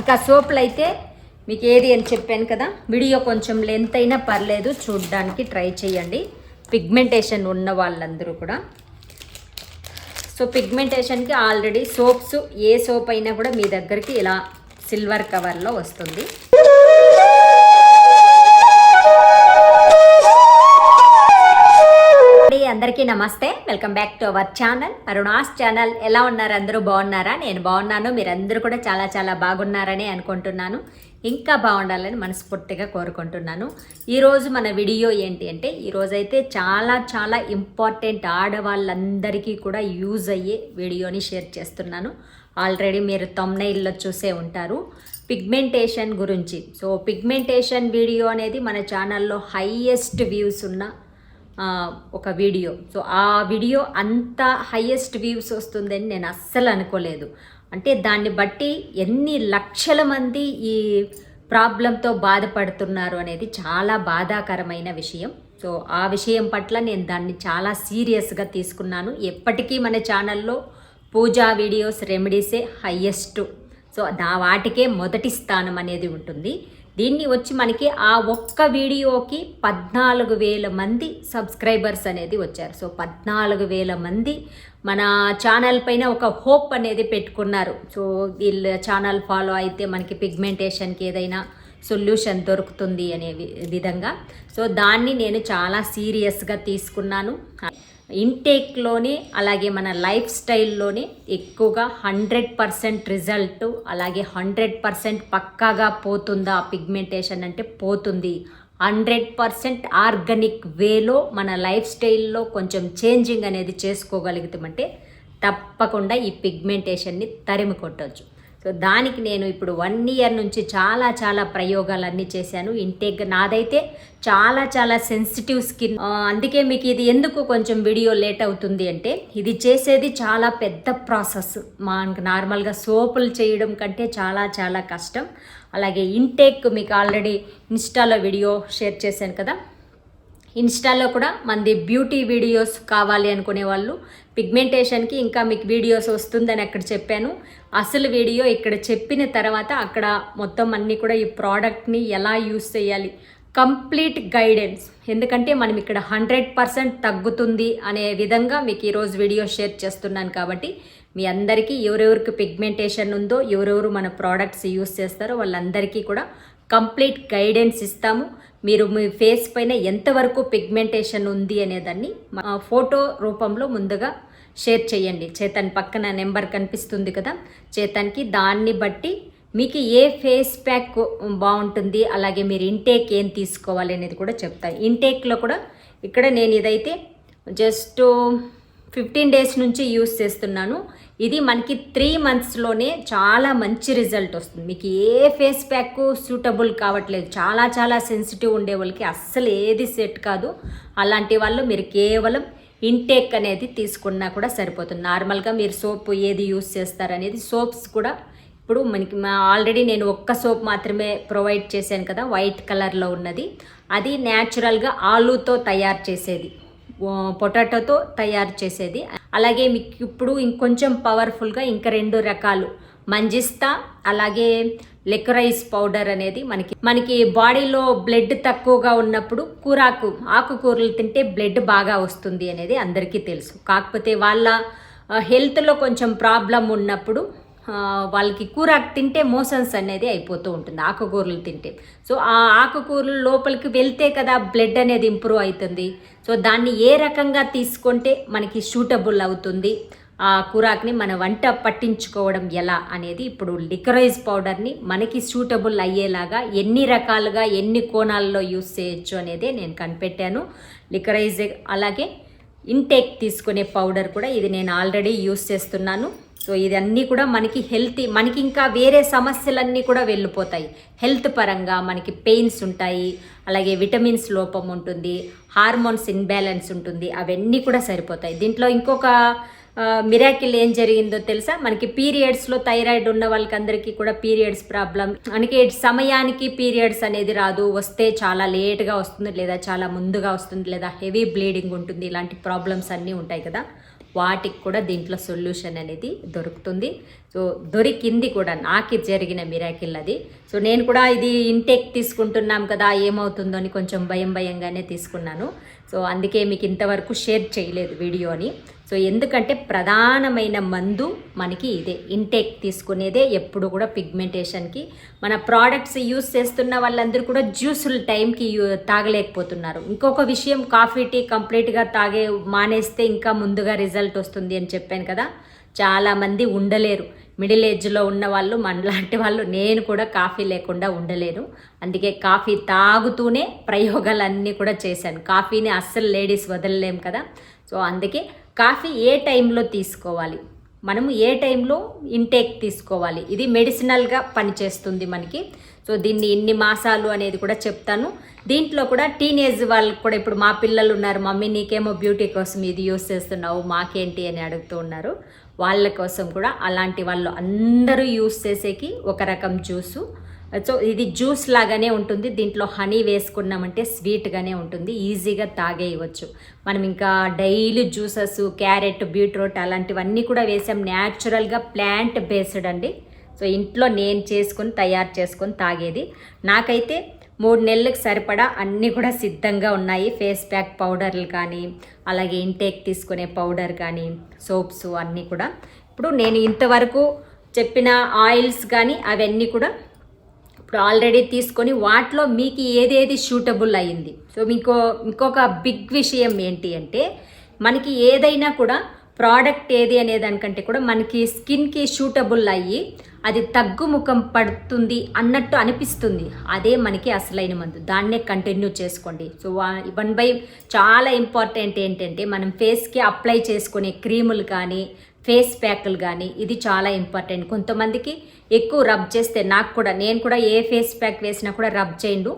ఇంకా సోపులు అయితే మీకు ఏది అని చెప్పాను కదా. వీడియో కొంచెం లెంత్ అయినా పర్లేదు చూడడానికి ట్రై చేయండి. పిగ్మెంటేషన్ ఉన్న వాళ్ళందరూ కూడా. సో పిగ్మెంటేషన్కి ఆల్రెడీ సోప్స్ ఏ సోప్ అయినా కూడా మీ దగ్గరికి ఇలా సిల్వర్ కవర్లో వస్తుంది. అందరికీ నమస్తే. Welcome back to our channel Aruna's channel ఎలా ఉన్నారు? అందరూ బాగున్నారా? నేను బాగున్నాను. మీరందరూ కూడా చాలా చాలా బాగున్నారని అనుకుంటున్నాను. ఇంకా బాగుండాలని మనస్ఫూర్తిగా కోరుకుంటున్నాను. ఈరోజు మన వీడియో ఏంటి అంటే ఈరోజైతే చాలా చాలా ఇంపార్టెంట్ ఆడవాళ్ళందరికీ కూడా యూజ్ అయ్యే వీడియోని షేర్ చేస్తున్నాను. ఆల్రెడీ మీరు తమ్నైల్లో చూసే ఉంటారు. పిగ్మెంటేషన్ గురించి. సో పిగ్మెంటేషన్ వీడియో అనేది మన ఛానల్లో హైయెస్ట్ వ్యూస్ ఉన్న ఒక వీడియో. సో ఆ వీడియో అంత హయ్యెస్ట్ వ్యూస్ వస్తుందని నేను అస్సలు అనుకోలేదు. అంటే దాన్ని బట్టి ఎన్ని లక్షల మంది ఈ ప్రాబ్లంతో బాధపడుతున్నారు అనేది చాలా బాధాకరమైన విషయం. సో ఆ విషయం పట్ల నేను దాన్ని చాలా సీరియస్గా తీసుకున్నాను. ఎప్పటికీ మన ఛానల్లో పూజా వీడియోస్ రెమెడీసే హయ్యెస్ట్ సో దా వాటికే మొదటి స్థానం అనేది ఉంటుంది. దీన్ని వచ్చి మనకి ఆ ఒక్క వీడియోకి పద్నాలుగు వేల మంది సబ్స్క్రైబర్స్ అనేది వచ్చారు. సో పద్నాలుగు వేల మంది మన ఛానల్ పైన ఒక హోప్ అనేది పెట్టుకున్నారు. సో వీళ్ళ ఛానల్ ఫాలో అయితే మనకి పిగ్మెంటేషన్కి ఏదైనా సొల్యూషన్ దొరుకుతుంది అనే వి- విధంగా. సో దాన్ని నేను చాలా సీరియస్గా తీసుకున్నాను. ఇంటేక్లోని అలాగే మన లైఫ్ స్టైల్లోనే ఎక్కువగా హండ్రెడ్ పర్సెంట్ రిజల్ట్ అలాగే హండ్రెడ్ పర్సెంట్ పక్కాగా పోతుందా పిగ్మెంటేషన్ అంటే పోతుంది. హండ్రెడ్ పర్సెంట్ ఆర్గానిక్ వేలో మన లైఫ్ స్టైల్లో కొంచెం చేంజింగ్ అనేది చేసుకోగలుగుతామంటే తప్పకుండా ఈ పిగ్మెంటేషన్ని తరిమి కొట్టవచ్చు సో దానికి నేను ఇప్పుడు వన్ ఇయర్ నుంచి చాలా చాలా ప్రయోగాలన్నీ చేశాను. ఇంటేక్ నాదైతే చాలా చాలా సెన్సిటివ్ స్కిన్ అందుకే మీకు ఇది ఎందుకు కొంచెం వీడియో లేట్ అవుతుంది అంటే ఇది చేసేది చాలా పెద్ద ప్రాసెస్ మనకు నార్మల్గా సోపులు చేయడం కంటే చాలా చాలా కష్టం. అలాగే ఇంటేక్ మీకు ఆల్రెడీ ఇన్స్టాలో వీడియో షేర్ చేశాను కదా. ఇన్స్టాలో కూడా మనది బ్యూటీ వీడియోస్ కావాలి అనుకునే వాళ్ళు పిగ్మెంటేషన్కి ఇంకా మీకు వీడియోస్ వస్తుందని అక్కడ చెప్పాను. అసలు వీడియో ఇక్కడ చెప్పిన తర్వాత అక్కడ మొత్తం అన్నీ కూడా ఈ ప్రోడక్ట్ని ఎలా యూస్ చేయాలి? కంప్లీట్ గైడెన్స్ ఎందుకంటే మనం ఇక్కడ హండ్రెడ్ పర్సెంట్ తగ్గుతుంది అనే విధంగా మీకు ఈరోజు వీడియో షేర్ చేస్తున్నాను కాబట్టి మీ అందరికీ ఎవరెవరికి పిగ్మెంటేషన్ ఉందో ఎవరెవరు మన ప్రోడక్ట్స్ యూస్ చేస్తారో వాళ్ళందరికీ కూడా కంప్లీట్ గైడెన్స్ ఇస్తాము. మీరు మీ ఫేస్ పైన ఎంతవరకు పిగ్మెంటేషన్ ఉంది అనేదాన్ని ఫోటో రూపంలో ముందుగా షేర్ చేయండి. చేతన్ పక్కన నెంబర్ కనిపిస్తుంది కదా? చేతన్కి దాన్ని బట్టి మీకు ఏ ఫేస్ ప్యాక్ బాగుంటుంది అలాగే మీరు ఇంటేక్ ఏం తీసుకోవాలి అనేది కూడా చెప్తాను ఇంటేక్లో కూడా ఇక్కడ నేను ఇదైతే జస్ట్ ఫిఫ్టీన్ డేస్ నుంచి యూస్ చేస్తున్నాను. ఇది మనకి త్రీ మంత్స్లోనే చాలా మంచి రిజల్ట్ వస్తుంది. మీకు ఏ ఫేస్ ప్యాక్ సూటబుల్ కావట్లేదు. చాలా చాలా సెన్సిటివ్ ఉండే వాళ్ళకి అస్సలు ఏది సెట్ కాదు. అలాంటి వాళ్ళు మీరు కేవలం ఇంటేక్ అనేది తీసుకున్నా కూడా సరిపోతుంది. నార్మల్గా మీరు సోప్ ఏది యూస్ చేస్తారనేది సోప్స్ కూడా ఇప్పుడు మనకి మా ఆల్రెడీ నేను ఒక్క సోప్ మాత్రమే ప్రొవైడ్ చేశాను కదా వైట్ కలర్లో ఉన్నది. అది న్యాచురల్గా ఆలూతో తయారు చేసేది. పొటాటోతో తయారు చేసేది. అలాగే మీకు ఇప్పుడు ఇంకొంచెం పవర్ఫుల్గా ఇంకా రెండు రకాలు మంజిస్తా అలాగే లెక్రైస్ పౌడర్ అనేది మనకి మనకి బాడీలో బ్లడ్ తక్కువగా ఉన్నప్పుడు కూరాకు ఆకుకూరలు తింటే బ్లడ్ బాగా వస్తుంది అనేది అందరికీ తెలుసు. కాకపోతే వాళ్ళ హెల్త్లో కొంచెం ప్రాబ్లం ఉన్నప్పుడు వాళ్ళకి కూరాకు తింటే మోషన్స్ అనేది అయిపోతూ ఉంటుంది ఆకుకూరలు తింటే. సో ఆ ఆకుకూరలు లోపలికి వెళ్తే కదా బ్లడ్ అనేది ఇంప్రూవ్ అవుతుంది. సో దాన్ని ఏ రకంగా తీసుకుంటే మనకి సూటబుల్ అవుతుంది? కూరాకుని మన వంట పట్టించుకోవడం ఎలా అనేది ఇప్పుడు లికరైజ్ పౌడర్ని మనకి సూటబుల్ అయ్యేలాగా ఎన్ని రకాలుగా ఎన్ని కోణాల్లో యూస్ చేయొచ్చు అనేది నేను కనిపెట్టాను. లికరైజ్ అలాగే ఇంటేక్ తీసుకునే పౌడర్ కూడా ఇది నేను ఆల్రెడీ యూస్ చేస్తున్నాను. సో ఇదన్నీ కూడా మనకి హెల్తీ మనకి ఇంకా వేరే సమస్యలన్నీ కూడా వెళ్ళిపోతాయి. హెల్త్ పరంగా మనకి పెయిన్స్ ఉంటాయి అలాగే విటమిన్స్ లోపం ఉంటుంది హార్మోన్స్ ఇన్బ్యాలెన్స్ ఉంటుంది అవన్నీ కూడా సరిపోతాయి. దీంట్లో ఇంకొక మిరాకిల్ ఏం జరిగిందో తెలుసా? మనకి పీరియడ్స్లో థైరాయిడ్ ఉన్న వాళ్ళకందరికీ కూడా పీరియడ్స్ ప్రాబ్లం మనకి సమయానికి పీరియడ్స్ అనేది రాదు. వస్తే చాలా లేట్గా వస్తుంది లేదా చాలా ముందుగా వస్తుంది లేదా హెవీ బ్లీడింగ్ ఉంటుంది. ఇలాంటి ప్రాబ్లమ్స్ అన్నీ ఉంటాయి కదా. వాటికి కూడా దీంట్లో సొల్యూషన్ అనేది దొరుకుతుంది. సో దొరికింది కూడా. నాకు జరిగిన మిరాకిల్ అది. సో నేను కూడా ఇది ఇంటేక్ తీసుకుంటున్నాం కదా ఏమవుతుందో అని కొంచెం భయం భయంగానే తీసుకున్నాను. సో అందుకే మీకు ఇంతవరకు షేర్ చేయలేదు వీడియోని. సో ఎందుకంటే ప్రధానమైన మందు మనకి ఇదే ఇంటేక్ తీసుకునేదే ఎప్పుడు కూడా పిగ్మెంటేషన్కి మన ప్రోడక్ట్స్ యూస్ చేస్తున్న వాళ్ళందరూ కూడా జ్యూసులు టైంకి యూ- తాగలేకపోతున్నారు. ఇంకొక విషయం కాఫీ టీ కంప్లీట్గా తాగే మానేస్తే ఇంకా ముందుగా రిజల్ట్ వస్తుంది అని చెప్పాను కదా. చాలామంది ఉండలేరు. మిడిల్ ఏజ్లో ఉన్న వాళ్ళు మనలాంటి వాళ్ళు నేను కూడా కాఫీ లేకుండా ఉండలేను. అందుకే కాఫీ తాగుతూనే ప్రయోగాలన్నీ కూడా చేశాను. కాఫీని అస్సలు లేడీస్ వదలలేం కదా. సో అందుకే కాఫీ ఏ టైంలో తీసుకోవాలి? మనము ఏ టైంలో ఇంటేక్ తీసుకోవాలి? ఇది మెడిసినల్గా పనిచేస్తుంది మనకి. సో దీన్ని ఇన్ని మాసాలు అనేది కూడా చెప్తాను. దీంట్లో కూడా టీనేజ్ వాళ్ళకి కూడా ఇప్పుడు మా పిల్లలు ఉన్నారు మమ్మీ నీకేమో బ్యూటీ కోసం ఇది యూస్ చేస్తున్నావు మాకేంటి? అని అడుగుతూ ఉన్నారు. వాళ్ళ కోసం కూడా అలాంటి వాళ్ళు అందరూ యూస్ చేసేకి ఒక రకం జ్యూసు సో ఇది జ్యూస్ లాగానే ఉంటుంది. దీంట్లో హనీ వేసుకున్నామంటే స్వీట్గానే ఉంటుంది. ఈజీగా తాగేయవచ్చు. మనం ఇంకా డైలీ జ్యూసెస్ క్యారెట్ బీట్రూట్ అలాంటివన్నీ కూడా వేసాం. న్యాచురల్గా ప్లాంట్ బేస్డ్ అండి. సో ఇంట్లో నేను చేసుకొని తయారు చేసుకొని తాగేది. నాకైతే మూడు నెలలకు సరిపడా అన్నీ కూడా సిద్ధంగా ఉన్నాయి. ఫేస్ ప్యాక్ పౌడర్లు కానీ అలాగే ఇంటేక్ తీసుకునే పౌడర్ కానీ సోప్స్ అన్నీ కూడా. ఇప్పుడు నేను ఇంతవరకు చెప్పిన ఆయిల్స్ కానీ అవన్నీ కూడా ఆల్రెడీ తీసుకొని వాటిలో మీకు ఏదేది షూటబుల్ అయ్యింది? సో మీకు ఇంకొక బిగ్ విషయం ఏంటి అంటే మనకి ఏదైనా కూడా ప్రోడక్ట్ ఏది అనే దానికంటే కూడా మనకి స్కిన్కి షూటబుల్ అయ్యి అది తగ్గుముఖం పడుతుంది అన్నట్టు అనిపిస్తుంది. అదే మనకి అసలైన మందు. దాన్నే కంటిన్యూ చేసుకోండి. సో వన్ బై చాలా ఇంపార్టెంట్ ఏంటంటే మనం ఫేస్కి అప్లై చేసుకునే క్రీములు కానీ ఫేస్ ప్యాక్లు కానీ ఇది చాలా ఇంపార్టెంట్. కొంతమందికి ఎక్కువ రబ్ చేస్తే నాకు కూడా నేను కూడా ఏ ఫేస్ ప్యాక్ వేసినా కూడా రబ్ చేయండు.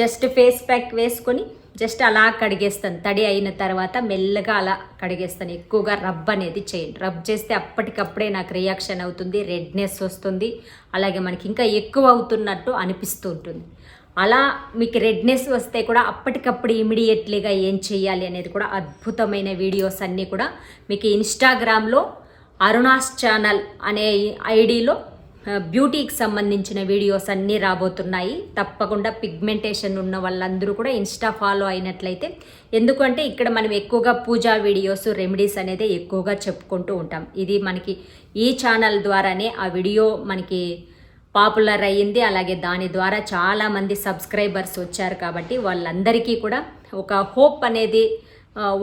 జస్ట్ ఫేస్ ప్యాక్ వేసుకొని జస్ట్ అలా కడిగేస్తాను. తడి అయిన తర్వాత మెల్లగా అలా కడిగేస్తాను. ఎక్కువగా రబ్ అనేది చేయండి. రబ్ చేస్తే అప్పటికప్పుడే నాకు రియాక్షన్ అవుతుంది రెడ్నెస్ వస్తుంది. అలాగే మనకి ఇంకా ఎక్కువ అవుతున్నట్టు అనిపిస్తూ ఉంటుంది. అలా మీకు రెడ్నెస్ వస్తే కూడా అప్పటికప్పుడు ఇమీడియట్లీగా ఏం చేయాలి అనేది కూడా అద్భుతమైన వీడియోస్ అన్నీ కూడా మీకు ఇన్స్టాగ్రామ్లో అరుణాస్ ఛానల్ అనే ఐడిలో బ్యూటీకి సంబంధించిన వీడియోస్ అన్నీ రాబోతున్నాయి. తప్పకుండా పిగ్మెంటేషన్ ఉన్న వాళ్ళందరూ కూడా ఇన్స్టా ఫాలో అయినట్లయితే ఎందుకంటే ఇక్కడ మనం ఎక్కువగా పూజా వీడియోస్ రెమెడీస్ అనేది ఎక్కువగా చెప్పుకుంటూ ఉంటాం. ఇది మనకి ఈ ఛానల్ ద్వారానే ఆ వీడియో మనకి పాపులర్ అయ్యింది. అలాగే దాని ద్వారా చాలామంది సబ్స్క్రైబర్స్ వచ్చారు కాబట్టి వాళ్ళందరికీ కూడా ఒక హోప్ అనేది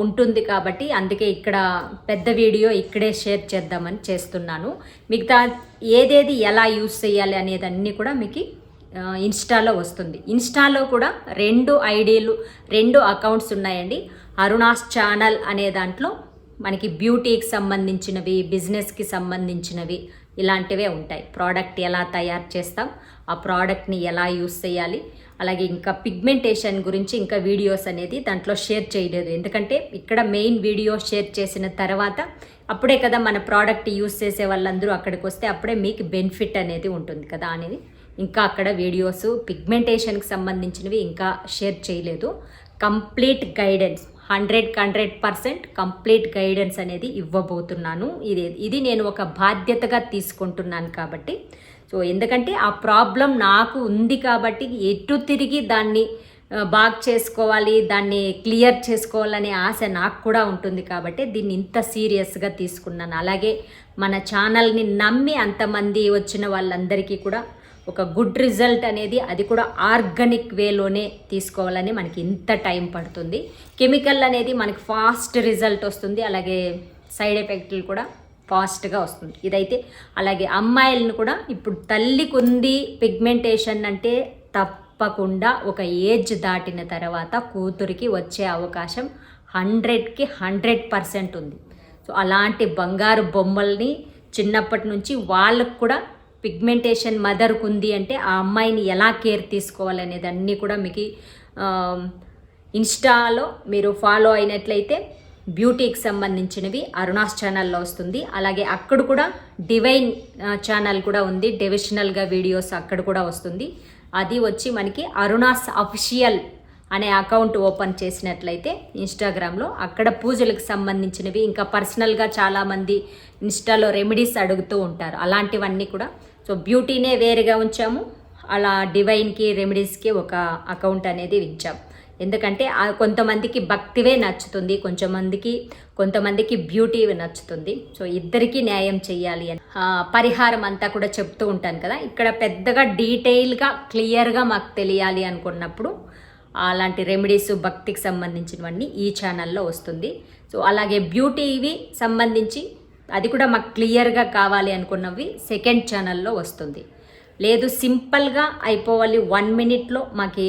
ఉంటుంది కాబట్టి అందుకే ఇక్కడ పెద్ద వీడియో ఇక్కడే షేర్ చేద్దామని చేస్తున్నాను. మిగతా ఏదేది ఎలా యూస్ చేయాలి అనేది అన్నీ కూడా మీకు ఇన్స్టాలో వస్తుంది. ఇన్స్టాలో కూడా రెండు ఐడీలు రెండు అకౌంట్స్ ఉన్నాయండి. అరుణాస్ ఛానల్ అనే దాంట్లో మనకి బ్యూటీకి సంబంధించినవి బిజినెస్కి సంబంధించినవి ఇలాంటివే ఉంటాయి. ప్రోడక్ట్ ఎలా తయారు చేస్తాం ఆ ప్రోడక్ట్ని ఎలా యూస్ చేయాలి అలాగే ఇంకా పిగ్మెంటేషన్ గురించి ఇంకా వీడియోస్ అనేది దాంట్లో షేర్ చేయలేదు. ఎందుకంటే ఇక్కడ మెయిన్ వీడియో షేర్ చేసిన తర్వాత అప్పుడే కదా మన ప్రోడక్ట్ యూస్ చేసే వాళ్ళందరూ అక్కడికి వస్తే అప్పుడే మీకు బెనిఫిట్ అనేది ఉంటుంది కదా అనేది ఇంకా అక్కడ వీడియోస్ పిగ్మెంటేషన్కి సంబంధించినవి ఇంకా షేర్ చేయలేదు. Complete guidance hundred hundred percent complete guidance అనేది ఇవ్వబోతున్నాను. ఇది ఇది నేను ఒక బాధ్యతగా తీసుకుంటున్నాను కాబట్టి సో ఎందుకంటే ఆ ప్రాబ్లం నాకు ఉంది కాబట్టి ఎటు తిరిగి దాన్ని బాగ్ బాగు చేసుకోవాలి దాన్ని క్లియర్ చేసుకోవాలనే ఆశ నాకు కూడా ఉంటుంది కాబట్టి దీన్ని ఇంత సీరియస్గా తీసుకున్నాను. అలాగే మన ఛానల్ని నమ్మి అంతమంది వచ్చిన వాళ్ళందరికీ కూడా ఒక గుడ్ రిజల్ట్ అనేది అది కూడా ఆర్గానిక్ వేలోనే తీసుకోవాలని మనకి ఇంత టైం పడుతుంది. కెమికల్ అనేది మనకి ఫాస్ట్ రిజల్ట్ వస్తుంది. అలాగే సైడ్ ఎఫెక్ట్లు కూడా ఫాస్ట్గా వస్తుంది. ఇదైతే అలాగే అమ్మాయిలను కూడా ఇప్పుడు తల్లికి ఉంది పిగ్మెంటేషన్ అంటే తప్పకుండా ఒక ఏజ్ దాటిన తర్వాత కూతురికి వచ్చే అవకాశం హండ్రెడ్కి హండ్రెడ్ పర్సెంట్ ఉంది. సో అలాంటి బంగారు బొమ్మల్ని చిన్నప్పటి నుంచి వాళ్ళకు కూడా పిగ్మెంటేషన్ మదర్కు ఉంది అంటే ఆ అమ్మాయిని ఎలా కేర్ తీసుకోవాలనేది అన్నీ కూడా మీకు ఇన్స్టాలో మీరు ఫాలో అయినట్లయితే బ్యూటీకి సంబంధించినవి అరుణాస్ ఛానల్లో వస్తుంది. అలాగే అక్కడ కూడా డివైన్ ఛానల్ కూడా ఉంది. డివిజనల్గా వీడియోస్ అక్కడ కూడా వస్తుంది. అది వచ్చి మనకి అరుణాస్ అఫిషియల్ అనే అకౌంట్ ఓపెన్ చేసినట్లయితే ఇన్స్టాగ్రామ్లో అక్కడ పూజలకు సంబంధించినవి ఇంకా పర్సనల్గా చాలామంది ఇన్స్టాలో రెమెడీస్ అడుగుతూ ఉంటారు. అలాంటివన్నీ కూడా. సో బ్యూటీనే వేరుగా ఉంచాము. అలా డివైన్కి రెమెడీస్కి ఒక అకౌంట్ అనేది ఇచ్చాం. ఎందుకంటే కొంతమందికి భక్తివే నచ్చుతుంది కొంచెంమందికి కొంతమందికి బ్యూటీ నచ్చుతుంది. సో ఇద్దరికీ న్యాయం చేయాలి అని. పరిహారం అంతా కూడా చెప్తూ ఉంటాను కదా. ఇక్కడ పెద్దగా డీటెయిల్గా క్లియర్గా మాకు తెలియాలి అనుకున్నప్పుడు అలాంటి రెమెడీస్ భక్తికి సంబంధించినవన్నీ ఈ ఛానల్లో వస్తుంది. సో అలాగే బ్యూటీవి సంబంధించి అది కూడా మాకు క్లియర్గా కావాలి అనుకున్నవి సెకండ్ ఛానల్లో వస్తుంది. లేదు సింపుల్గా అయిపోవాలి. వన్ మినిట్లో మాకు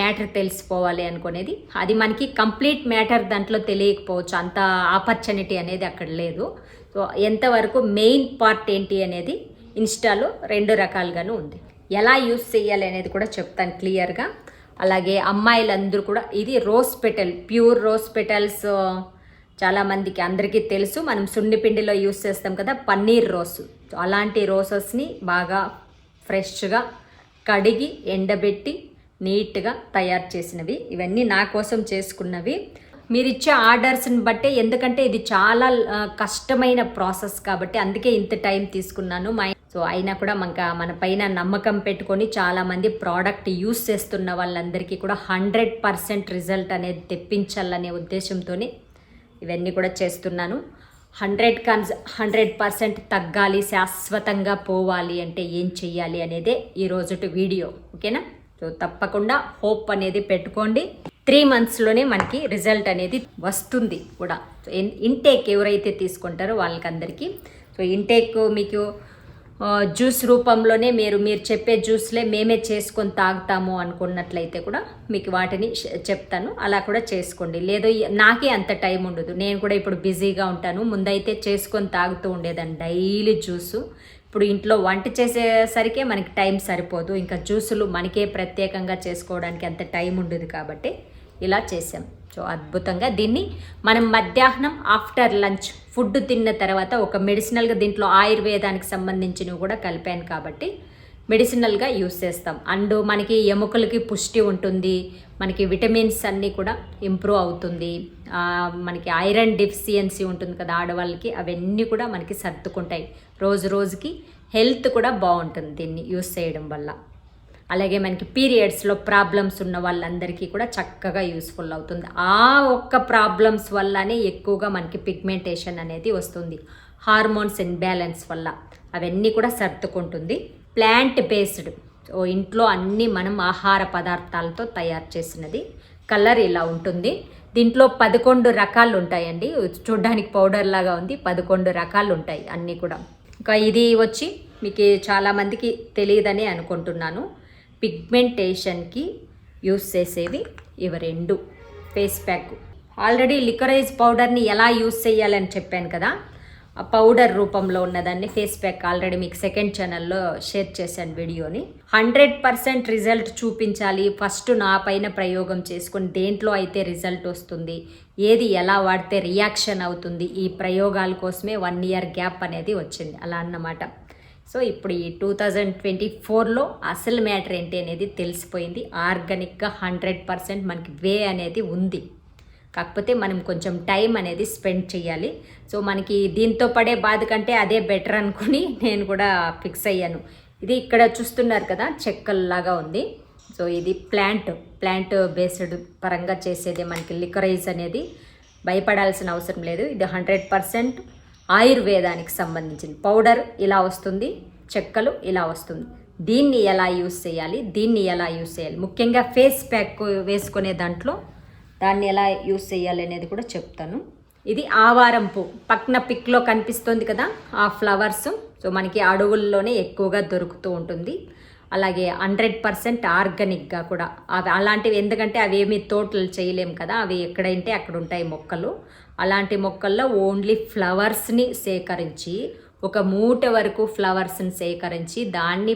మ్యాటర్ తెలిసిపోవాలి అనుకునేది. అది మనకి కంప్లీట్ మ్యాటర్ దాంట్లో తెలియకపోవచ్చు. అంత ఆపర్చునిటీ అనేది అక్కడ లేదు. సో ఎంతవరకు మెయిన్ పార్ట్ ఏంటి అనేది ఇన్స్టాలో రెండు రకాలుగాను ఉంది. ఎలా యూస్ చేయాలి అనేది కూడా చెప్తాను క్లియర్గా. అలాగే అమ్మాయిలందరూ కూడా ఇది rose petal pure rose petals చాలామందికి అందరికీ తెలుసు. మనం సున్నిపిండిలో యూస్ చేస్తాం కదా పన్నీర్ రోస్ అలాంటి రోసెస్ని బాగా ఫ్రెష్గా కడిగి ఎండబెట్టి నీట్గా తయారు చేసినవి. ఇవన్నీ నా కోసం చేసుకున్నవి. మీరు ఇచ్చే ఆర్డర్స్ని బట్టే ఎందుకంటే ఇది చాలా కష్టమైన ప్రాసెస్ కాబట్టి అందుకే ఇంత టైం తీసుకున్నాను. మా సో అయినా కూడా మనకు మన పైన నమ్మకం పెట్టుకొని చాలామంది ప్రోడక్ట్ యూస్ చేస్తున్న వాళ్ళందరికీ కూడా హండ్రెడ్ పర్సెంట్ రిజల్ట్ అనేది తెప్పించాలనే ఉద్దేశంతోనే ఇవన్నీ కూడా చేస్తున్నాను. హండ్రెడ్ కన్స్ హండ్రెడ్ పర్సెంట్ తగ్గాలి శాశ్వతంగా పోవాలి అంటే ఏం చెయ్యాలి అనేదే ఈ రోజుటి వీడియో ఓకేనా? సో తప్పకుండా హోప్ అనేది పెట్టుకోండి. త్రీ మంత్స్లోనే మనకి రిజల్ట్ అనేది వస్తుంది కూడా. సో ఇంటేక్ ఎవరైతే తీసుకుంటారో వాళ్ళకందరికీ. సో ఇంటేక్ మీకు జ్యూస్ రూపంలోనే మీరు మీరు చెప్పే జ్యూస్లే మేమే చేసుకొని తాగుతాము అనుకున్నట్లయితే కూడా మీకు వాటిని చెప్తాను. అలా కూడా చేసుకోండి. లేదు నాకే అంత టైం ఉండదు. నేను కూడా ఇప్పుడు బిజీగా ఉంటాను. ముందైతే చేసుకొని తాగుతూ ఉండేదాన్ని డైలీ జ్యూసు. ఇప్పుడు ఇంట్లో వంట చేసేసరికే మనకి టైం సరిపోదు. ఇంకా జ్యూసులు మనకే ప్రత్యేకంగా చేసుకోవడానికి అంత టైం ఉండదు కాబట్టి ఇలా చేసాం సో అద్భుతంగా దీన్ని మనం మధ్యాహ్నం ఆఫ్టర్ లంచ్ ఫుడ్ తిన్న తర్వాత ఒక మెడిసినల్గా దీంట్లో ఆయుర్వేదానికి సంబంధించినవి కూడా కలిపాను కాబట్టి మెడిసినల్గా యూస్ చేస్తాం. అండ్ మనకి ఎముకలకి పుష్టి ఉంటుంది. మనకి విటమిన్స్ అన్నీ కూడా ఇంప్రూవ్ అవుతుంది. మనకి ఐరన్ డెఫిషియన్సీ ఉంటుంది కదా ఆడవాళ్ళకి. అవన్నీ కూడా మనకి సర్దుకుంటాయి. రోజు రోజుకి హెల్త్ కూడా బాగుంటుంది దీన్ని యూస్ చేయడం వల్ల. అలాగే మనకి పీరియడ్స్లో ప్రాబ్లమ్స్ ఉన్న వాళ్ళందరికీ కూడా చక్కగా యూస్ఫుల్ అవుతుంది. ఆ ఒక్క ప్రాబ్లమ్స్ వల్లనే ఎక్కువగా మనకి పిగ్మెంటేషన్ అనేది వస్తుంది. హార్మోన్స్ ఇన్బ్యాలెన్స్ వల్ల అవన్నీ కూడా సర్దుకుంటుంది. ప్లాంట్ బేస్డ్ ఓ ఇంట్లో అన్నీ మనం ఆహార పదార్థాలతో తయారు చేసినది. కలర్ ఇలా ఉంటుంది. దీంట్లో పదకొండు రకాలు ఉంటాయండి. చూడ్డానికి పౌడర్ లాగా ఉంది. పదకొండు రకాలు ఉంటాయి అన్నీ కూడా. ఇంకా ఇది వచ్చి మీకు చాలామందికి తెలియదని అనుకుంటున్నాను. పిగ్మెంటేషన్కి యూస్ చేసేవి ఇవి రెండు. Face pack. ఆల్రెడీ లికరైజ్ పౌడర్ని ఎలా యూస్ చేయాలని చెప్పాను కదా ఆ పౌడర్ రూపంలో ఉన్నదాన్ని ఫేస్ ప్యాక్ ఆల్రెడీ మీకు సెకండ్ ఛానల్లో షేర్ చేశాను వీడియోని. హండ్రెడ్ పర్సెంట్ రిజల్ట్ చూపించాలి ఫస్ట్ నా పైన ప్రయోగం చేసుకొని దేంట్లో అయితే రిజల్ట్ వస్తుంది ఏది ఎలా వాడితే రియాక్షన్ అవుతుంది ఈ ప్రయోగాల కోసమే వన్ ఇయర్ గ్యాప్ అనేది వచ్చింది. అలా అన్నమాట. సో ఇప్పుడు ఈ టూ థౌజండ్ ట్వంటీ ఫోర్లో అసలు మ్యాటర్ ఏంటి అనేది తెలిసిపోయింది. ఆర్గానిక్గా హండ్రెడ్ పర్సెంట్ మనకి వే అనేది ఉంది. కాకపోతే మనం కొంచెం టైం అనేది స్పెండ్ చేయాలి. సో మనకి దీంతో పడే బాధ కంటే అదే బెటర్ అనుకుని నేను కూడా ఫిక్స్ అయ్యాను. ఇది ఇక్కడ చూస్తున్నారు కదా చెక్కల్లాగా ఉంది. సో ఇది ప్లాంట్ ప్లాంట్ బేస్డ్ పరంగా చేసేది మనకి లికరైజ్ అనేది. భయపడాల్సిన అవసరం లేదు. ఇది హండ్రెడ్ పర్సెంట్ ఆయుర్వేదానికి సంబంధించిన పౌడర్ ఇలా వస్తుంది చెక్కలు ఇలా వస్తుంది. దీన్ని ఎలా యూస్ చేయాలి దీన్ని ఎలా యూస్ చేయాలి? ముఖ్యంగా ఫేస్ ప్యాక్ వేసుకునే దాంట్లో దాన్ని ఎలా యూస్ చేయాలి అనేది కూడా చెప్తాను. ఇది ఆవారం పువ్వు పక్కన పిక్లో కనిపిస్తుంది కదా ఆ ఫ్లవర్స్. సో మనకి అడవుల్లోనే ఎక్కువగా దొరుకుతూ ఉంటుంది. అలాగే హండ్రెడ్ పర్సెంట్ ఆర్గానిక్గా కూడా. అవి అలాంటివి ఎందుకంటే అవి ఏమి తోటలు చేయలేము కదా అవి ఎక్కడంటే అక్కడ ఉంటాయి మొక్కలు. అలాంటి మొక్కల్లో ఓన్లీ ఫ్లవర్స్ని సేకరించి ఒక మూట వరకు ఫ్లవర్స్ని సేకరించి దాన్ని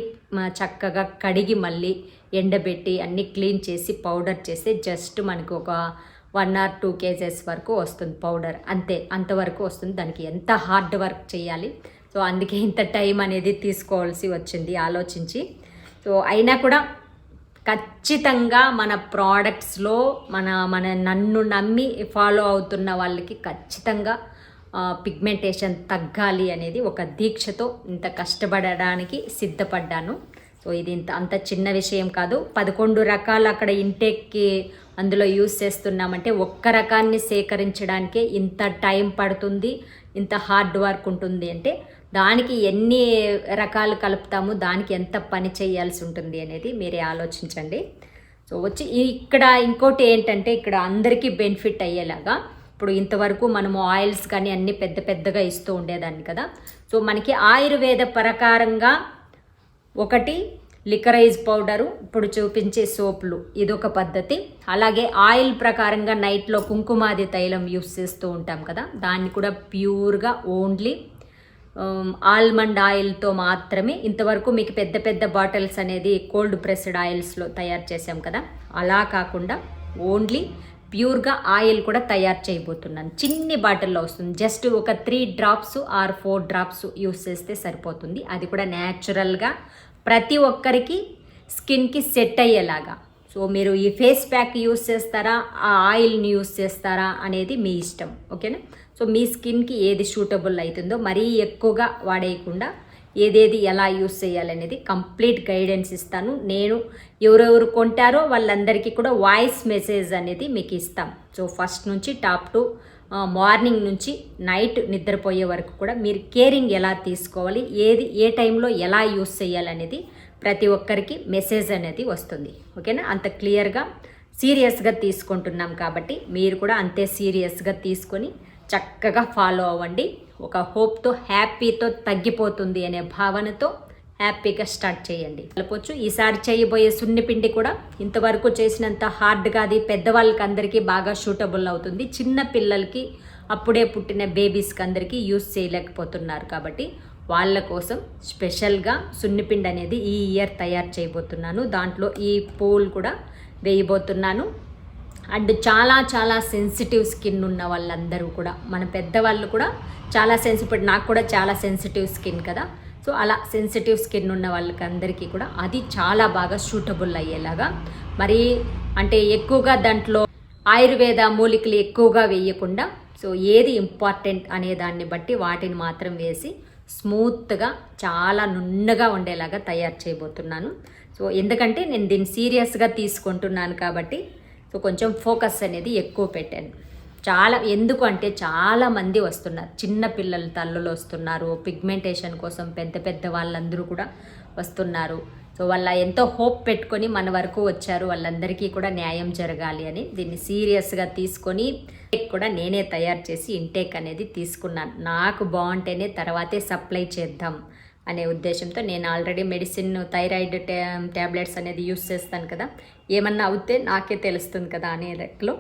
చక్కగా కడిగి మళ్ళీ ఎండబెట్టి అన్నీ క్లీన్ చేసి పౌడర్ చేస్తే జస్ట్ మనకు ఒక వన్ ఆర్ టూ కేజెస్ వరకు వస్తుంది పౌడర్. అంతే అంతవరకు వస్తుంది. దానికి ఎంత హార్డ్ వర్క్ చేయాలి. సో అందుకే ఇంత టైం అనేది తీసుకోవాల్సి వచ్చింది. ఆలోచించి సో అయినా కూడా ఖచ్చితంగా మన ప్రోడక్ట్స్లో మన మన నన్ను నమ్మి ఫాలో అవుతున్న వాళ్ళకి ఖచ్చితంగా పిగ్మెంటేషన్ తగ్గాలి అనేది ఒక దీక్షతో ఇంత కష్టపడడానికి సిద్ధపడ్డాను. సో ఇది ఇంత అంత చిన్న విషయం కాదు. పదకొండు రకాలు అక్కడ ఇంటేక్కి అందులో యూస్ చేస్తున్నామంటే ఒక్క రకాన్ని సేకరించడానికే ఇంత టైం పడుతుంది ఇంత హార్డ్ వర్క్ ఉంటుంది అంటే దానికి ఎన్ని రకాలు కలుపుతాము దానికి ఎంత పని చేయాల్సి ఉంటుంది అనేది మీరే ఆలోచించండి. సో వచ్చి ఇక్కడ ఇంకోటి ఏంటంటే ఇక్కడ అందరికీ బెనిఫిట్ అయ్యేలాగా ఇప్పుడు ఇంతవరకు మనము ఆయిల్స్ కానీ అన్ని పెద్ద పెద్దగా ఇస్తూ ఉండేదాన్ని కదా. సో మనకి ఆయుర్వేద ప్రకారంగా ఒకటి లికరైజ్ పౌడరు ఇప్పుడు చూపించే సోపులు ఇదొక పద్ధతి. అలాగే ఆయిల్ ప్రకారంగా నైట్లో కుంకుమాది తైలం యూస్ చేస్తూ ఉంటాం కదా దాన్ని కూడా ప్యూర్గా ఓన్లీ Um, ఆల్మండ్ ఆయిల్తో మాత్రమే ఇంతవరకు మీకు పెద్ద పెద్ద బాటిల్స్ అనేది కోల్డ్ ప్రెస్డ్ ఆయిల్స్లో తయారు చేసాం కదా. అలా కాకుండా ఓన్లీ ప్యూర్గా ఆయిల్ కూడా తయారు చేయబోతున్నాను చిన్ని బాటిల్లో వస్తుంది. జస్ట్ ఒక three drops or four drops use చేస్తే సరిపోతుంది. అది కూడా న్యాచురల్గా ప్రతి ఒక్కరికి స్కిన్కి సెట్ అయ్యేలాగా. సో మీరు ఈ ఫేస్ ప్యాక్ యూస్ చేస్తారా? ఆ ఆయిల్ని యూస్ చేస్తారా? అనేది మీ ఇష్టం. ఓకేనా సో మీ స్కిన్కి ఏది సూటబుల్ అవుతుందో మరీ ఎక్కువగా వాడేయకుండా ఏదేది ఎలా యూస్ చేయాలనేది కంప్లీట్ గైడెన్స్ ఇస్తాను. నేను ఎవరెవరు కొంటారో వాళ్ళందరికీ కూడా వాయిస్ మెసేజ్ అనేది మీకు ఇస్తాం. సో ఫస్ట్ నుంచి టాప్ టు మార్నింగ్ నుంచి నైట్ నిద్రపోయే వరకు కూడా మీరు కేరింగ్ ఎలా తీసుకోవాలి ఏది ఏ టైంలో ఎలా యూస్ చేయాలనేది ప్రతి ఒక్కరికి మెసేజ్ అనేది వస్తుంది. ఓకేనా అంత క్లియర్గా సీరియస్గా తీసుకుంటున్నాం కాబట్టి మీరు కూడా అంతే సీరియస్గా తీసుకొని చక్కగా ఫాలో అవ్వండి. ఒక హోప్తో హ్యాపీతో తగ్గిపోతుంది అనే భావనతో హ్యాపీగా స్టార్ట్ చేయండి. కలపొచ్చు ఈసారి చేయబోయే సున్నిపిండి కూడా ఇంతవరకు చేసినంత హార్డ్గా అది పెద్దవాళ్ళకి అందరికీ బాగా షూటబుల్ అవుతుంది. చిన్న పిల్లలకి అప్పుడే పుట్టిన బేబీస్కి అందరికీ యూస్ చేయలేకపోతున్నారు కాబట్టి వాళ్ళ కోసం స్పెషల్గా సున్నిపిండి అనేది ఈ ఇయర్ తయారు చేయబోతున్నాను. దాంట్లో ఈ పూలు కూడా వేయబోతున్నాను. అండ్ చాలా చాలా సెన్సిటివ్ స్కిన్ ఉన్న వాళ్ళందరూ కూడా మన పెద్దవాళ్ళు కూడా చాలా సెన్సిటివ్ నాకు కూడా చాలా సెన్సిటివ్ స్కిన్ కదా. సో అలా సెన్సిటివ్ స్కిన్ ఉన్న వాళ్ళకి అందరికీ కూడా అది చాలా బాగా సూటబుల్ అయ్యేలాగా. మరి అంటే ఎక్కువగా దాంట్లో ఆయుర్వేద మూలికలు ఎక్కువగా వేయకుండా సో ఏది ఇంపార్టెంట్ అనే దాన్ని బట్టి వాటిని మాత్రం వేసి స్మూత్గా చాలా నున్నగా ఉండేలాగా తయారు చేయబోతున్నాను. సో ఎందుకంటే నేను దీన్ని సీరియస్గా తీసుకుంటున్నాను కాబట్టి సో కొంచెం ఫోకస్ అనేది ఎక్కువ పెట్టాను. చాలా ఎందుకు అంటే చాలామంది వస్తున్నారు. చిన్న పిల్లల తల్లులు వస్తున్నారు. పిగ్మెంటేషన్ కోసం పెద్ద పెద్ద వాళ్ళందరూ కూడా వస్తున్నారు. సో వాళ్ళ ఎంతో హోప్ పెట్టుకొని మన వరకు వచ్చారు. వాళ్ళందరికీ కూడా న్యాయం జరగాలి అని దీన్ని సీరియస్గా తీసుకొని ఇంటేక్ కూడా నేనే తయారు చేసి ఇంటేక్ అనేది తీసుకున్నాను. నాకు బాగుంటేనే తర్వాతే సప్లై చేద్దాం. అనే ఉద్దేశంతో నేను ఆల్రెడీ మెడిసిన్ థైరాయిడ్ ట్యాబ్లెట్స్ అనేది యూస్ చేస్తాను కదా. ఏమన్నా అవుతే నాకే తెలుస్తుంది కదా అనే లెక్కలో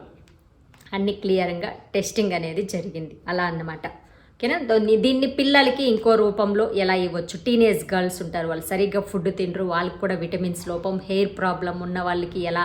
అన్ని క్లియర్గా టెస్టింగ్ అనేది జరిగింది. అలా అన్నమాట. ఓకేనా? దీన్ని పిల్లలకి ఇంకో రూపంలో ఎలా ఇవ్వచ్చు? టీనేజ్ గర్ల్స్ ఉంటారు వాళ్ళు సరిగ్గా ఫుడ్ తినరు వాళ్ళకి కూడా విటమిన్స్ లోపం హెయిర్ ప్రాబ్లం ఉన్న వాళ్ళకి ఎలా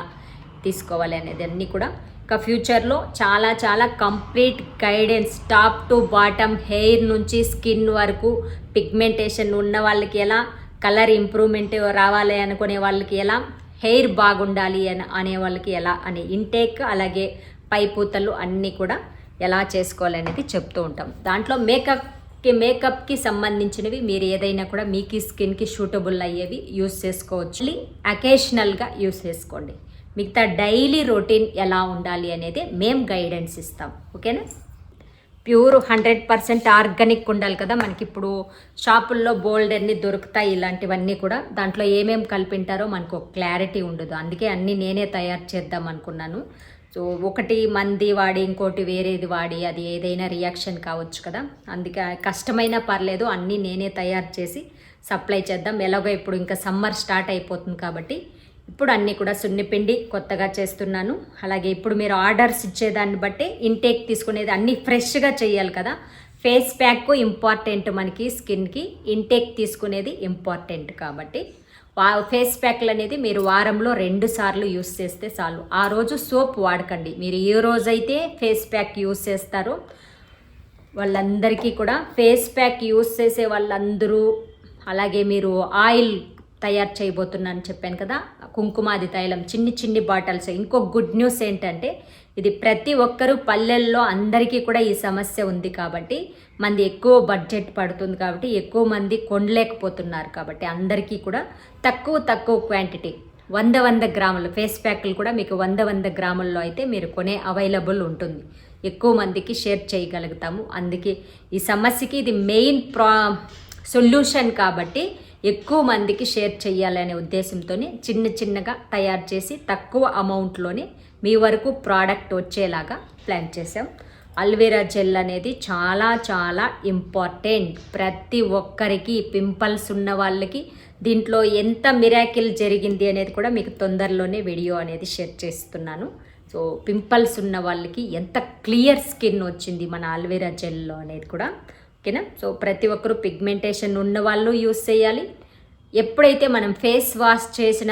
తీసుకోవాలి అనేది అన్నీ కూడా ఇక ఫ్యూచర్లో చాలా చాలా complete guidance top to bottom hair నుంచి స్కిన్ వరకు పిగ్మెంటేషన్ ఉన్న వాళ్ళకి ఎలా కలర్ ఇంప్రూవ్మెంట్ రావాలి అనుకునే వాళ్ళకి ఎలా హెయిర్ బాగుండాలి అని అనే వాళ్ళకి ఎలా అనే ఇంటేక్ అలాగే పైపూతలు అన్నీ కూడా ఎలా చేసుకోవాలనేది చెప్తూ ఉంటాం. దాంట్లో మేకప్కి మేకప్కి సంబంధించినవి మీరు ఏదైనా కూడా మీకు స్కిన్కి సూటబుల్ అయ్యేవి యూస్ చేసుకోవచ్చు. అకేషనల్గా యూస్ చేసుకోండి. మిగతా డైలీ రొటీన్ ఎలా ఉండాలి అనేది మేము గైడెన్స్ ఇస్తాం. ఓకేనా? ప్యూర్ హండ్రెడ్ పర్సెంట్ ఆర్గానిక్ ఉండాలి కదా మనకి. ఇప్పుడు షాపుల్లో బోల్డ్ అన్ని దొరుకుతాయి ఇలాంటివన్నీ కూడా. దాంట్లో ఏమేం కలిపింటారో మనకు ఒక క్లారిటీ ఉండదు. అందుకే అన్నీ నేనే తయారు చేద్దాం అనుకున్నాను. సో ఒకటి మంది వాడి ఇంకోటి వేరేది వాడి అది ఏదైనా రియాక్షన్ కావచ్చు కదా. అందుకే కష్టమైనా పర్లేదు అన్నీ నేనే తయారు చేసి సప్లై చేద్దాం. ఎలాగో ఇప్పుడు ఇంకా సమ్మర్ స్టార్ట్ అయిపోతుంది కాబట్టి ఇప్పుడు అన్నీ కూడా సున్నిపిండి కొత్తగా చేస్తున్నాను. అలాగే ఇప్పుడు మీరు ఆర్డర్స్ ఇచ్చేదాన్ని బట్టి ఇంటేక్ తీసుకునేది అన్నీ ఫ్రెష్గా చేయాలి కదా. ఫేస్ ప్యాక్ ఇంపార్టెంట్ మనకి స్కిన్కి. ఇంటేక్ తీసుకునేది ఇంపార్టెంట్ కాబట్టి. వా ఫేస్ ప్యాక్లు అనేది మీరు వారంలో రెండు సార్లు యూస్ చేస్తే చాలు. ఆ రోజు సోప్ వాడకండి. మీరు ఏ రోజైతే ఫేస్ ప్యాక్ యూస్ చేస్తారో వాళ్ళందరికీ కూడా ఫేస్ ప్యాక్ యూస్ చేసే వాళ్ళందరూ అలాగే మీరు ఆయిల్ తయారు చేయబోతున్నాను చెప్పాను కదా. కుంకుమాది తైలం చిన్ని చిన్ని బాటిల్స్. ఇంకో గుడ్ న్యూస్ ఏంటంటే ఇది ప్రతి ఒక్కరూ పల్లెల్లో అందరికీ కూడా ఈ సమస్య ఉంది కాబట్టి మంది ఎక్కువ బడ్జెట్ పడుతుంది కాబట్టి ఎక్కువ మంది కొనలేకపోతున్నారు కాబట్టి అందరికీ కూడా తక్కువ తక్కువ క్వాంటిటీ వంద వంద గ్రాములు ఫేస్ ప్యాక్లు కూడా మీకు వంద వంద గ్రాముల్లో అయితే మీరు కొనే అవైలబుల్ ఉంటుంది. ఎక్కువ మందికి షేర్ చేయగలుగుతాము. అందుకే ఈ సమస్యకి ఇది మెయిన్ ప్రా సొల్యూషన్ కాబట్టి ఎక్కువ మందికి షేర్ చేయాలనే ఉద్దేశంతోనే చిన్న చిన్నగా తయారు చేసి తక్కువ అమౌంట్లోనే మీ వరకు ప్రోడక్ట్ వచ్చేలాగా ప్లాన్ చేసాం అల్వేరా జెల్ అనేది చాలా చాలా ఇంపార్టెంట్. ప్రతి ఒక్కరికి పింపుల్స్ ఉన్న వాళ్ళకి దీంట్లో ఎంత మిరాకిల్ జరిగింది అనేది కూడా మీకు తొందరలోనే వీడియో అనేది షేర్ చేస్తున్నాను. సో పింపుల్స్ ఉన్న వాళ్ళకి ఎంత క్లియర్ స్కిన్ వచ్చింది మన అల్వేరా జెల్లో అనేది కూడా. ఓకేనా? సో ప్రతి ఒక్కరూ పిగ్మెంటేషన్ ఉన్న వాళ్ళు యూస్ చేయాలి. ఎప్పుడైతే మనం ఫేస్ వాష్ చేసిన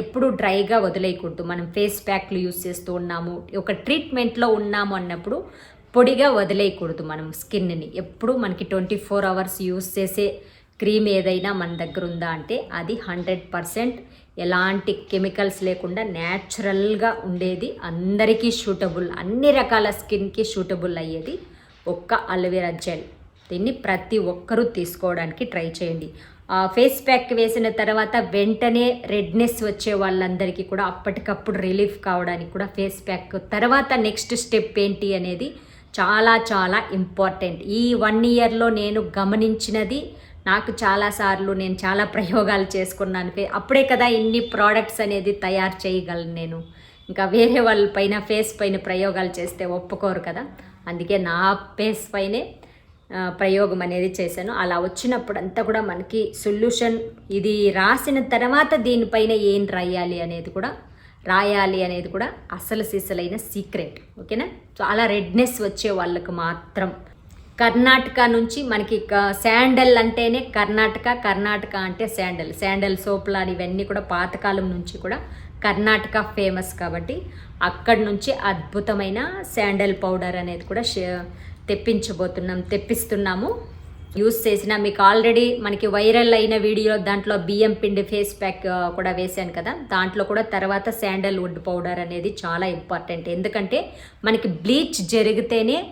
ఎప్పుడు డ్రైగా వదిలేయకూడదు. మనం ఫేస్ ప్యాక్లు యూస్ చేస్తూ ఉన్నాము. ఒక ట్రీట్మెంట్లో ఉన్నాము అన్నప్పుడు పొడిగా వదిలేయకూడదు మనం స్కిన్ని ఎప్పుడు మనకి ట్వంటీ ఫోర్ అవర్స్ యూస్ చేసే క్రీమ్ ఏదైనా మన దగ్గర ఉందా అంటే అది హండ్రెడ్ పర్సెంట్ ఎలాంటి కెమికల్స్ లేకుండా న్యాచురల్గా ఉండేది. అందరికీ షూటబుల్ అన్ని రకాల స్కిన్కి షూటబుల్ అయ్యేది. ఒక్క అలోవెరా జెల్. దీన్ని ప్రతి ఒక్కరూ తీసుకోవడానికి ట్రై చేయండి. ఆ ఫేస్ ప్యాక్ వేసిన తర్వాత వెంటనే రెడ్నెస్ వచ్చే వాళ్ళందరికీ కూడా అప్పటికప్పుడు రిలీఫ్ కావడానికి కూడా ఫేస్ ప్యాక్. తర్వాత నెక్స్ట్ స్టెప్ ఏంటి అనేది చాలా చాలా ఇంపార్టెంట్. ఈ వన్ ఇయర్లో నేను గమనించినది నాకు చాలాసార్లు నేను చాలా ప్రయోగాలు చేసుకున్నాను. అప్పుడే కదా ఇన్ని ప్రోడక్ట్స్ అనేది తయారు చేయగలను నేను. ఇంకా వేరే వాళ్ళ పైన ఫేస్ పైన ప్రయోగాలు చేస్తే ఒప్పుకోరు కదా. అందుకే నా పేస్ పైనే ప్రయోగం అనేది చేశాను. అలా వచ్చినప్పుడు అంతా కూడా మనకి సొల్యూషన్ ఇది రాసిన తర్వాత దీనిపైన ఏం రాయాలి అనేది కూడా రాయాలి అనేది కూడా అసలు సిసలైన సీక్రెట్ ఓకేనా? సో అలా రెడ్నెస్ వచ్చే వాళ్ళకు మాత్రం. కర్ణాటక నుంచి మనకి శాండల్ అంటేనే కర్ణాటక కర్ణాటక అంటే శాండల్ శాండల్ సోపులాని ఇవన్నీ కూడా పాతకాలం నుంచి కూడా కర్ణాటక ఫేమస్ కాబట్టి అక్కడి నుంచి అద్భుతమైన శాండల్ పౌడర్ అనేది కూడా షే- తెప్పించబోతున్నాం తెప్పిస్తున్నాము. యూస్ చేసిన మీకు ఆల్రెడీ మనకి వైరల్ అయిన వీడియో దాంట్లో బియ్యం పిండి ఫేస్ ప్యాక్ కూడా వేశాను కదా. దాంట్లో కూడా తర్వాత శాండల్ వుడ్ పౌడర్ అనేది చాలా ఇంపార్టెంట్ ఎందుకంటే మనకి బ్లీచ్ జరిగితేనే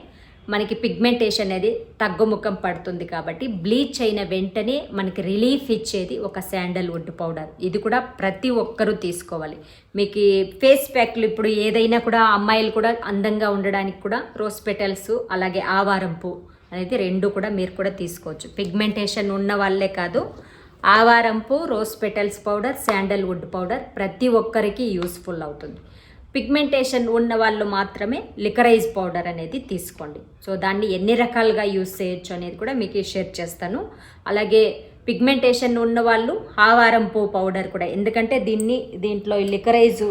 మనకి పిగ్మెంటేషన్ అనేది తగ్గుముఖం పడుతుంది కాబట్టి బ్లీచ్ అయిన వెంటనే మనకి రిలీఫ్ ఇచ్చేది ఒక శాండల్వుడ్ పౌడర్ ఇది కూడా ప్రతి ఒక్కరూ తీసుకోవాలి. మీకు ఫేస్ ప్యాక్లు ఇప్పుడు ఏదైనా కూడా అమ్మాయిలు కూడా అందంగా ఉండడానికి కూడా రోజ్ పెటల్స్ అలాగే ఆవారం పువ్వు అనేది రెండు కూడా మీరు కూడా తీసుకోవచ్చు. పిగ్మెంటేషన్ ఉన్న వాళ్ళే కాదు ఆవారంపు rose petals powder sandalwood powder ప్రతి ఒక్కరికి యూస్ఫుల్ అవుతుంది. పిగ్మెంటేషన్ ఉన్న వాళ్ళు మాత్రమే లికరైజ్ పౌడర్ అనేది తీసుకోండి. సో దాన్ని ఎన్ని రకాలుగా యూస్ చేయొచ్చు అనేది కూడా మీకు షేర్ చేస్తాను. అలాగే పిగ్మెంటేషన్ ఉన్న వాళ్ళు ఆవారం పువ్వు పౌడర్ కూడా ఎందుకంటే దీన్ని దీంట్లో ఈ లికరైజ్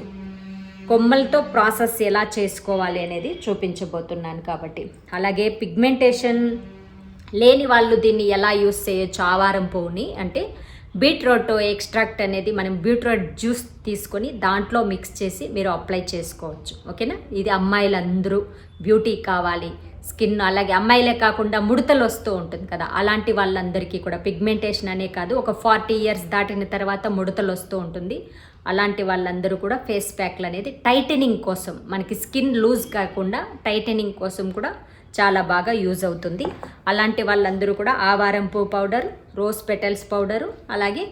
కొమ్మలతో ప్రాసెస్ ఎలా చేసుకోవాలి అనేది చూపించబోతున్నాను కాబట్టి. అలాగే పిగ్మెంటేషన్ లేని వాళ్ళు దీన్ని ఎలా యూస్ చేయొచ్చు ఆవారం పువ్వుని అంటే బీట్రూట్ ఎక్స్ట్రాక్ట్ అనేది మనం బీట్రూట్ జ్యూస్ తీసుకొని దాంట్లో మిక్స్ చేసి మీరు అప్లై చేసుకోవచ్చు. ఓకేనా? ఇది అమ్మాయిలందరూ బ్యూటీ కావాలి స్కిన్ అలాగే అమ్మాయిలే కాకుండా ముడతలు వస్తూ ఉంటుంది కదా. అలాంటి వాళ్ళందరికీ కూడా పిగ్మెంటేషన్ అనే కాదు ఒక ఫార్టీ ఇయర్స్ దాటిన తర్వాత ముడతలు వస్తూ ఉంటుంది. అలాంటి వాళ్ళందరూ కూడా ఫేస్ ప్యాక్లు అనేది టైటనింగ్ కోసం మనకి స్కిన్ లూజ్ కాకుండా టైటనింగ్ కోసం కూడా చాలా బాగా యూజ్ అవుతుంది. అలాంటి వాళ్ళందరూ కూడా ఆవారం పువ్వు పౌడర్ రోజ్ పెటల్స్ పౌడరు అలాగే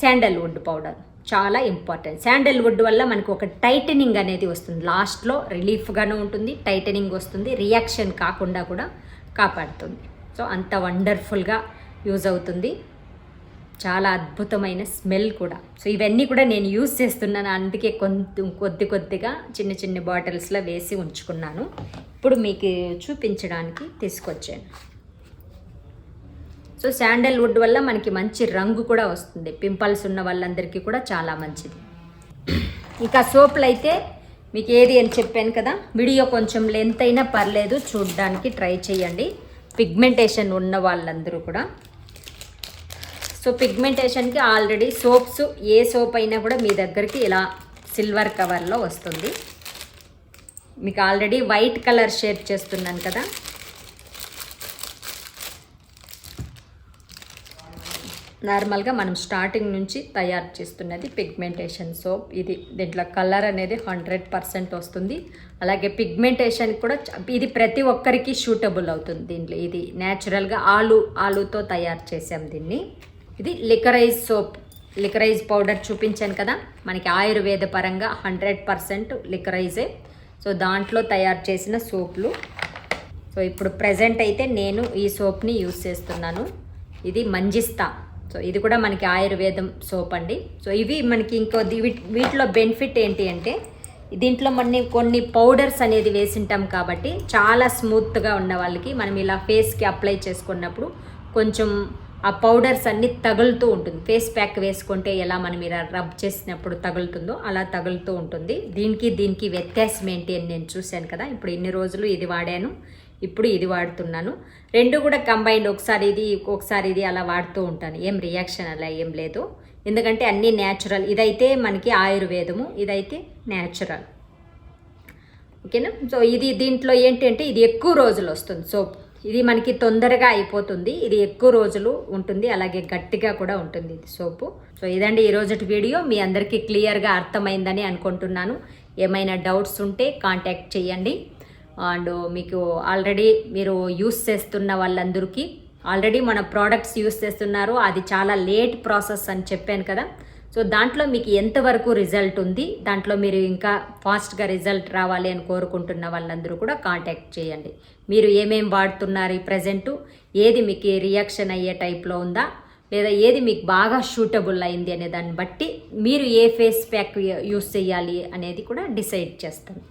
శాండల్వుడ్ పౌడర్. చాలా ఇంపార్టెంట్. శాండల్వుడ్ వల్ల మనకు ఒక టైటనింగ్ అనేది వస్తుంది. లాస్ట్లో రిలీఫ్గాను ఉంటుంది టైటనింగ్ వస్తుంది రియాక్షన్ కాకుండా కూడా కాపాడుతుంది. సో అంత వండర్ఫుల్గా యూజ్ అవుతుంది. చాలా అద్భుతమైన స్మెల్ కూడా. సో ఇవన్నీ కూడా నేను యూస్ చేస్తున్నాను. అందుకే కొంత కొద్ది కొద్దిగా చిన్న చిన్న బాటిల్స్లో వేసి ఉంచుకున్నాను. ఇప్పుడు మీకు చూపించడానికి తీసుకొచ్చాను. సో శాండల్వుడ్ వల్ల మనకి మంచి రంగు కూడా వస్తుంది. పింపల్స్ ఉన్న వాళ్ళందరికీ కూడా చాలా మంచిది. ఇక సోపులు అయితే మీకు ఏది అని చెప్పాను కదా? వీడియో కొంచెం లెంత్ అయినా పర్లేదు. చూడడానికి ట్రై చేయండి. పిగ్మెంటేషన్ ఉన్న వాళ్ళందరూ కూడా. సో పిగ్మెంటేషన్కి ఆల్రెడీ సోప్స్ ఏ సోప్ అయినా కూడా మీ దగ్గరికి ఇలా సిల్వర్ కవర్లో వస్తుంది. మీకు ఆల్రెడీ వైట్ కలర్ షేర్ చేస్తున్నాను కదా. నార్మల్గా మనం స్టార్టింగ్ నుంచి తయారు చేస్తున్నది పిగ్మెంటేషన్ సోప్ ఇది దీంట్లో కలర్ అనేది హండ్రెడ్ పర్సెంట్ వస్తుంది. అలాగే పిగ్మెంటేషన్ కూడా ఇది ప్రతి ఒక్కరికి షూటబుల్ అవుతుంది దీంట్లో. ఇది న్యాచురల్గా ఆలు ఆలుతో తయారు చేసాం దీన్ని. ఇది లికరైజ్ సోప్. లికరైజ్ పౌడర్ చూపించాను కదా. మనకి ఆయుర్వేద పరంగా హండ్రెడ్ పర్సెంట్ లికరైజే. సో దాంట్లో తయారు చేసిన సోపులు. సో ఇప్పుడు ప్రజెంట్ అయితే నేను ఈ సోప్ని యూస్ చేస్తున్నాను. ఇది మంజిస్తా. సో ఇది కూడా మనకి ఆయుర్వేదం సోప్ అండి. సో ఇవి మనకి ఇంకో వీటిలో బెనిఫిట్ ఏంటి అంటే దీంట్లో మన కొన్ని పౌడర్స్ అనేది వేసింటాం కాబట్టి చాలా స్మూత్గా ఉన్న వాళ్ళకి మనం ఇలా ఫేస్కి అప్లై చేసుకున్నప్పుడు కొంచెం ఆ పౌడర్స్ అన్నీ తగులుతూ ఉంటుంది. ఫేస్ ప్యాక్ వేసుకుంటే ఎలా మనం ఇలా రబ్ చేసినప్పుడు తగులుతుందో అలా తగులుతూ ఉంటుంది. దీనికి దీనికి వ్యత్యాసం ఏంటి అని నేను చూశాను కదా. ఇప్పుడు ఇన్ని రోజులు ఇది వాడాను. ఇప్పుడు ఇది వాడుతున్నాను. రెండు కూడా కంబైన్డ్ ఒకసారి ఇది ఒకసారి ఇది అలా వాడుతూ ఉంటాను. ఏం రియాక్షన్ అలా ఏం లేదు. ఎందుకంటే అన్నీ న్యాచురల్. ఇదైతే మనకి ఆయుర్వేదము. ఇదైతే న్యాచురల్. ఓకేనా? సో ఇది దీంట్లో ఏంటంటే ఇది ఎక్కువ రోజులు వస్తుంది సోప్. ఇది మనకి తొందరగా అయిపోతుంది. ఇది ఎక్కువ రోజులు ఉంటుంది. అలాగే గట్టిగా కూడా ఉంటుంది ఇది సోపు. సో ఇదండి ఈ రోజుటి వీడియో. మీ అందరికీ క్లియర్గా అర్థమైందని అనుకుంటున్నాను. ఏమైనా డౌట్స్ ఉంటే కాంటాక్ట్ చేయండి. అండ్ మీకు ఆల్రెడీ మీరు యూస్ చేస్తున్న వాళ్ళందరికీ ఆల్రెడీ మన ప్రోడక్ట్స్ యూస్ చేస్తున్నారు. అది చాలా లేట్ ప్రాసెస్ అని చెప్పాను కదా. సో దాంట్లో మీకు ఎంతవరకు రిజల్ట్ ఉంది? దాంట్లో మీరు ఇంకా ఫాస్ట్గా రిజల్ట్ రావాలి అని కోరుకుంటున్న వాళ్ళందరూ కూడా కాంటాక్ట్ చేయండి. మీరు ఏమేం వాడుతున్నారు ఈ ప్రజెంటు? ఏది మీకు రియాక్షన్ అయ్యే టైప్లో ఉందా? లేదా ఏది మీకు బాగా షూటబుల్ అయింది అనే దాన్ని బట్టి మీరు ఏ ఫేస్ ప్యాక్ యూస్ చేయాలి అనేది కూడా డిసైడ్ చేస్తాను.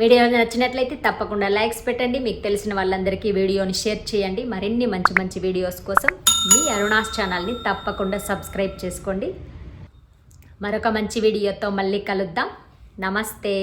వీడియో నచ్చినట్లయితే తప్పకుండా లైక్స్ పెట్టండి. మీకు తెలిసిన వాళ్ళందరికీ వీడియోని షేర్ చేయండి. మరిన్ని మంచి మంచి వీడియోస్ కోసం మీ అరుణాస్ ఛానల్ని తప్పకుండా సబ్స్క్రైబ్ చేసుకోండి. మరొక మంచి వీడియోతో మళ్ళీ కలుద్దాం. నమస్తే.